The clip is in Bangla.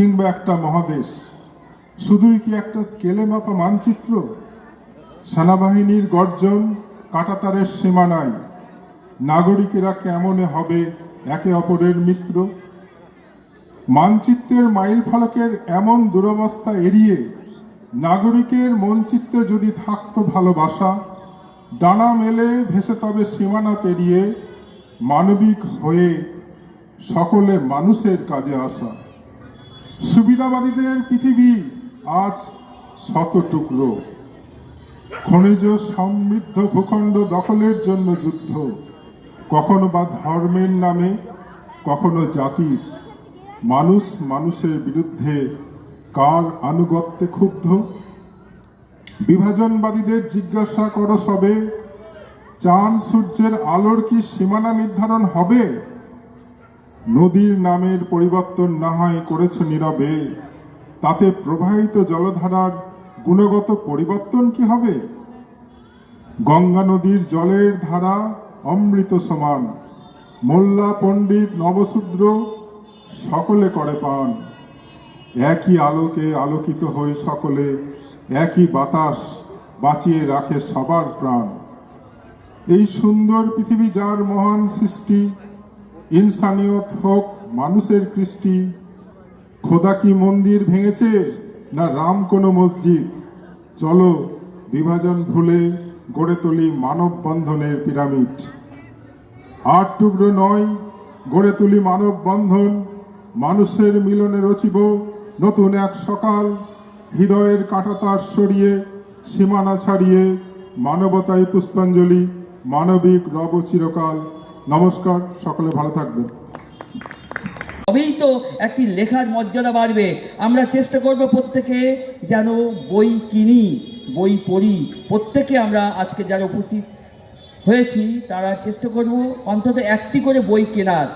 কিংবা একটা মহাদেশ। শুধুই কি একটা স্কেলে মাপা মানচিত্র? সেনাবাহিনীর গর্জন কাটাতারের সীমানায় নাগরিকেরা কেমনে হবে একে অপরের মিত্র? মানচিত্রের মাইল ফলকের এমন দুরবস্থা এড়িয়ে নাগরিকের মনচিত্রে যদি থাকতো ভালোবাসা, ডানা মেলে ভেসে তবে সীমানা পেরিয়ে মানবিক হয়ে সকলে মানুষের কাজে আসা। সুবিধাবাদীদের পৃথিবী আজ শত টুকরো খনিজ সমৃদ্ধ ভূখণ্ড দখলের জন্য যুদ্ধ। কখনো বা ধর্মের নামে, কখনো জাতির। মানুষ মানুষের বিরুদ্ধে কার আনুগত্যে ক্ষুব্ধ? বিভাজনবাদীদের জিজ্ঞাসা করো সবে। চাঁদ সূর্যের আলোর কি সীমানা নির্ধারণ হবে? নদীর নামের পরিবর্তন না হয় করেছ নীরবে। তাতে প্রবাহিত জলধারার গুণগত পরিবর্তন কি হবে? গঙ্গা নদীর জলের ধারা অমৃত সমান। মোল্লা পণ্ডিত নবশূদ্র সকলে করে পান। একই আলোকে আলোকিত হয়ে সকলে একই বাতাস বাঁচিয়ে রাখে সবার প্রাণ। এই সুন্দর পৃথিবী যার মহান সৃষ্টি ইনসানিয়ত হোক, মানুষের কৃষ্টি, খোদা কি মন্দির ভেঙেছে না রাম কোনো মসজিদ? চলো বিভাজন ভুলে গড়ে তুলি মানব বন্ধনের পিরামিড। আট টুকরো নয়, গড়ে তুলি মানব বন্ধন, মানুষের মিলনে রচিব নতুন এক সকাল, হৃদয়ের কাঁটাতার সরিয়ে, সীমানা ছাড়িয়ে, মানবতায় পুষ্পাঞ্জলি, মানবিক রব চিরকাল। নমস্কার, সকলে ভালো থাকবেন। তবেই তো একটি লেখার মর্যাদা বাড়বে। আমরা চেষ্টা করব প্রত্যেকে যেন বই কিনি, বই পড়ি। প্রত্যেকে আমরা আজকে যারা উপস্থিত হয়েছি, তারা চেষ্টা করব অন্তত একটি করে বই কেনার।